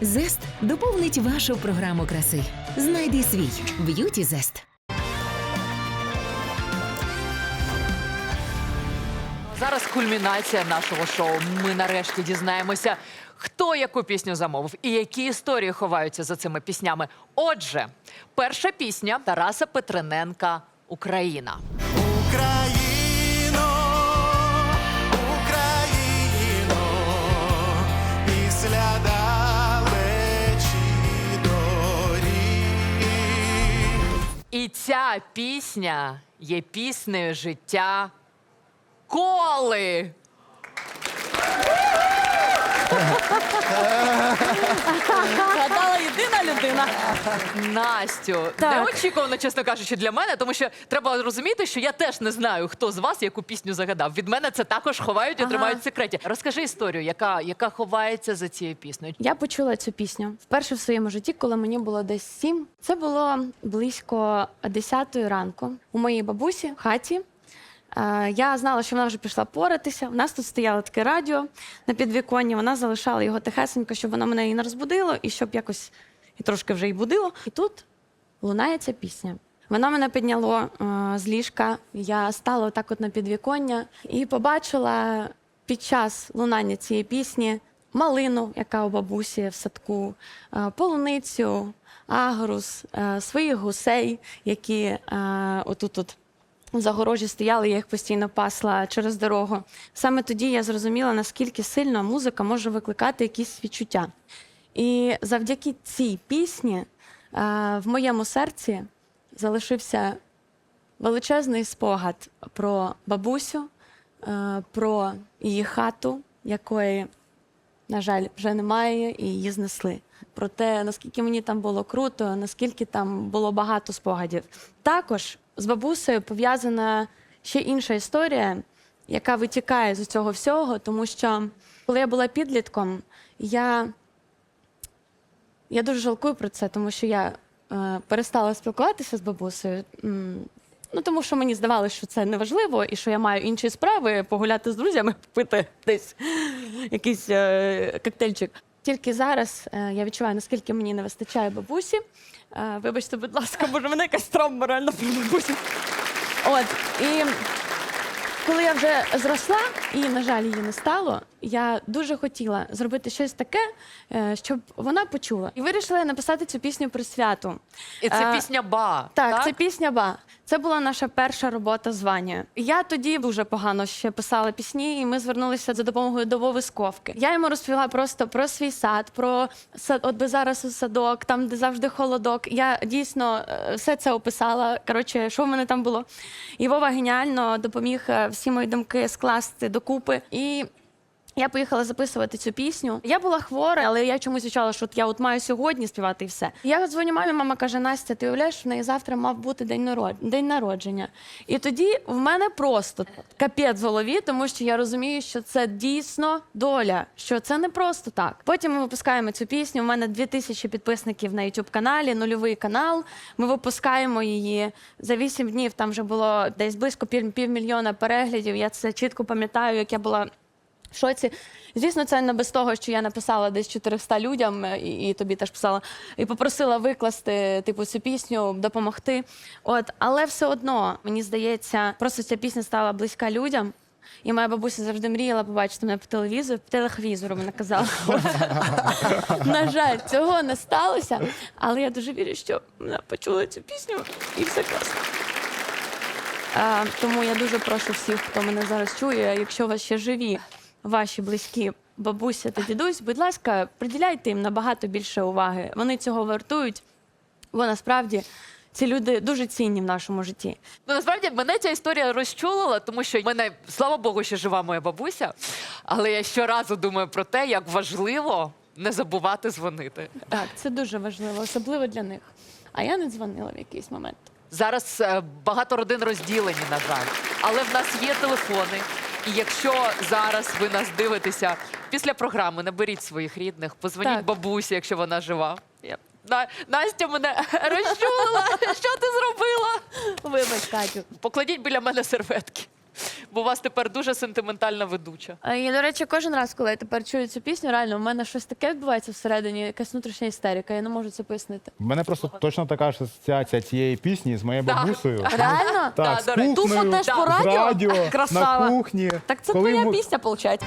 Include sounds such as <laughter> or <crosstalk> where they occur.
Зест доповнить вашу програму краси. Знайди свій б'юті зест. Зараз кульмінація нашого шоу. Ми нарешті дізнаємося, хто яку пісню замовив і які історії ховаються за цими піснями. Отже, перша пісня Тараса Петрененка Україна. Україно, І ця пісня є піснею життя Коли. Гадала. Настю, Так. неочікувано, чесно кажучи, для мене, тому що треба розуміти, що я теж не знаю, хто з вас яку пісню загадав. Від мене це також ховають і Ага. тримають в секреті. Розкажи історію, яка, яка ховається за цією піснею. Я почула цю пісню вперше в своєму житті, коли мені було десь сім. Це було близько 10 ранку у моїй бабусі в хаті. Е, Я знала, що вона вже пішла поратися. У нас тут стояло таке радіо на підвіконні. Вона залишала його тихесенько, щоб воно мене і не розбудило, і щоб якось і трошки вже й будило. І тут лунає ця пісня. Воно мене підняло е, з ліжка. Я стала так от на підвіконня і побачила під час лунання цієї пісні малину, яка у бабусі в садку, е, полуницю, агрус, е, своїх гусей, які е, отут от в загорожі стояли, я їх постійно пасла через дорогу. Саме тоді я зрозуміла, наскільки сильно музика може викликати якісь відчуття. І завдяки цій пісні е, в моєму серці залишився величезний спогад про бабусю, е, про її хату, якої, на жаль, вже немає, і її знесли. Про те, наскільки мені там було круто, наскільки там було багато спогадів. Також з бабусею пов'язана ще інша історія, яка витікає з цього всього, тому що коли я була підлітком, я я дуже жалкую про це, тому що я е, перестала спілкуватися з бабусею. Ну, тому що мені здавалося, що це неважливо, і що я маю інші справи погуляти з друзями, <laughs> пити десь якийсь е, коктейльчик. Тільки зараз е, я відчуваю, наскільки мені не вистачає бабусі. Е, вибачте, будь ласка, може, мене якась травма реально про бабусю. От, і коли я вже зросла, і, на жаль, її не стало, я дуже хотіла зробити щось таке, е, щоб вона почула. І вирішила я написати цю пісню про святу. І це Е, пісня Ба. Так, це пісня Ба. Це була наша перша робота з Ванією. Я тоді дуже погано ще писала пісні, і ми звернулися за допомогою до Вови Сковки. Я йому розповіла просто про свій сад, про сад, от би зараз у садок, там де завжди холодок. Я дійсно е, все це описала. Коротше, що в мене там було. І Вова геніально допоміг е, всі мої думки скласти докупи. І я поїхала записувати цю пісню. Я була хвора, але я чомусь відчувала, що от я от маю сьогодні співати і все. Я дзвоню мамі, мама каже: Настя, ти уявляєш, в неї завтра мав бути день народ... день народження. І тоді в мене просто капець в голові, тому що я розумію, що це дійсно доля, що це не просто так. Потім ми випускаємо цю пісню. У мене 2000 підписників на youtube каналі, нульовий канал. Ми випускаємо її за 8 днів. Там вже було десь близько пів- півмільйона переглядів. Я це чітко пам'ятаю, як я була. В шоці. Звісно, це не без того, що я написала десь 400 людям, е, і, і тобі теж писала, і попросила викласти типу цю пісню, допомогти. От, але все одно мені здається, просто ця пісня стала близька людям. І моя бабуся завжди мріяла побачити мене по телевізору, по телевізору вона казала. <laughs> На жаль, цього не сталося, але я дуже вірю, що вона почула цю пісню і все класно. Тому я дуже прошу всіх, хто мене зараз чує, якщо у вас ще живі ваші близькі бабуся та дідусь, будь ласка, приділяйте їм набагато більше уваги. Вони цього вартують, бо насправді ці люди дуже цінні в нашому житті. Ну, насправді мене ця історія розчулила, тому що в мене, слава Богу, ще жива моя бабуся. Але я щоразу думаю про те, як важливо не забувати дзвонити. Так, це дуже важливо, особливо для них. А я не дзвонила в якийсь момент. Зараз е, багато родин розділені, на жаль. Але в нас є телефони. І якщо зараз ви нас дивитеся після програми, наберіть своїх рідних, позвоніть Так. бабусі, якщо вона жива. Я... На... Настя мене розчула. <laughs> Що ти зробила? Вибач, Катю. Покладіть біля мене серветки. Бо у вас тепер дуже сентиментальна ведуча. І, до речі, кожен раз, коли я тепер чую цю пісню, реально в мене щось таке відбувається всередині, якась внутрішня істерика. Я не можу це пояснити. У мене просто точно така ж асоціація цієї пісні з моєю бабусею. <laughs> Реально? Так, з до кухнею, теж по з радіо? радіо Красава. на кухні. Так це Коли твоя му- пісня, виходить.